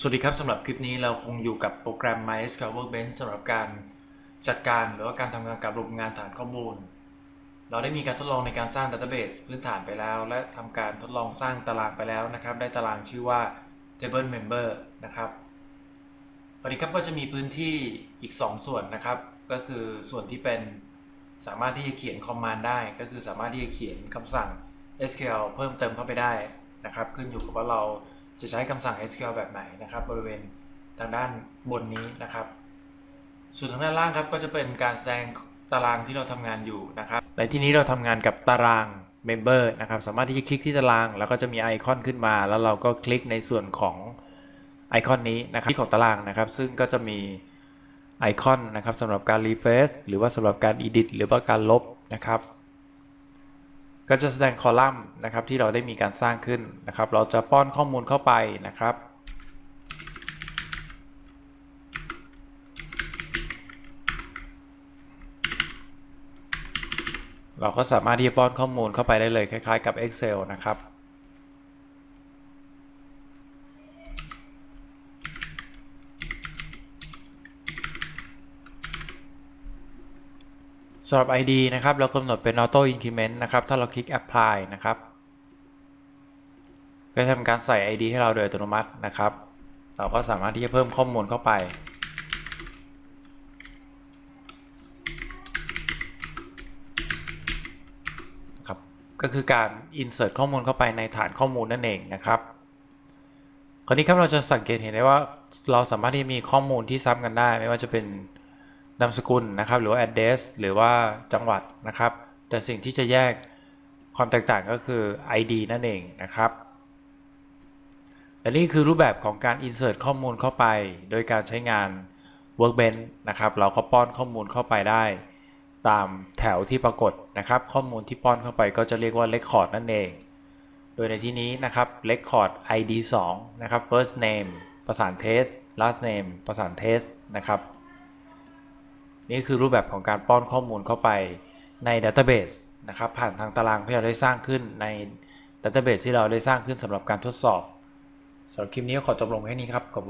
สวัสดีครับสำหรับคลิปนี้เราคงอยู่กับโปรแกรม MySQL Workbench สำหรับการจัดการหรือว่าการทำงานกับระบบงานฐานข้อมูล เราได้มีการทดลองในการสร้าง Database พื้นฐานไปแล้ว และทำการทดลองสร้างตารางไปแล้วนะครับ ได้ตารางชื่อว่า Table Member นะครับวันนี้ครับก็จะมีพื้นที่อีก 2 ส่วนนะครับ ก็คือส่วนที่เป็นสามารถที่จะเขียน command ได้ ก็คือสามารถที่จะเขียนคำสั่ง SQL เพิ่มเติมเข้าไปได้นะครับ ขึ้นอยู่กับว่าเรา จะใช้คำสั่ง SQL แบบไหนนะครับ บริเวณทางด้านบนนี้นะครับ ส่วนทางด้านล่างครับก็จะเป็นการแสดงตารางที่เราทำงานอยู่นะครับ ในที่นี้เราทำงานกับตาราง Member นะครับสามารถที่จะคลิกที่ตาราง แล้วก็จะมีไอคอนขึ้นมา แล้วเราก็คลิกในส่วนของไอคอนนี้นะครับที่ของตารางนะครับ ซึ่งก็จะมีไอคอนนะครับสำหรับการ refresh หรือว่าสำหรับการ edit หรือว่าการลบนะครับ ก็จะแสดงคอลัมน์นะครับที่เราได้มีการสร้างขึ้นนะครับ เราจะป้อนข้อมูลเข้าไปนะครับ เราก็สามารถที่จะป้อนข้อมูลเข้าไปได้เลยคล้ายๆกับ Excel นะครับ สำหรับ ID นะครับ เรากำหนดเป็น Auto Increment นะครับ ถ้าเราคลิก Apply นะครับ ก็จะทำการใส่ ID ให้เราโดยอัตโนมัตินะครับ เราก็สามารถที่จะเพิ่มข้อมูลเข้าไป ครับ ก็คือการ insert ข้อมูลเข้าไปในฐานข้อมูลนั่นเองนะครับคราวนี้ครับเราจะสังเกตเห็นได้ว่าเราสามารถที่มีข้อมูลที่ซ้ำกันได้ ไม่ว่าจะเป็น นามสกุลนะครับหรือว่า address หรือว่าจังหวัดนะครับ แต่สิ่งที่จะแยกความแตกต่างก็คือ ID นั่นเองนะครับและนี่คือรูปแบบของการ insert ข้อมูลเข้าไป โดยการใช้งาน workbench นะครับ เราก็ป้อนข้อมูลเข้าไปได้ ตามแถวที่ปรากฏนะครับ ข้อมูลที่ป้อนเข้าไปก็จะเรียกว่า record นั่นเอง โดยในที่นี้นะครับ record id 2 นะครับ first name ประสาน test last name ประสาน test นะครับ นี่คือรูปแบบของการป้อนข้อมูลเข้าไปในดัตเตอร์เบสนะครับผ่านทางตารางที่เราได้สร้างขึ้นในดัตเตอร์เบสที่เราได้สร้างขึ้นสำหรับการทดสอบสำหรับคลิปนี้ก็ขอจบลงแค่นี้ครับขอบคุณ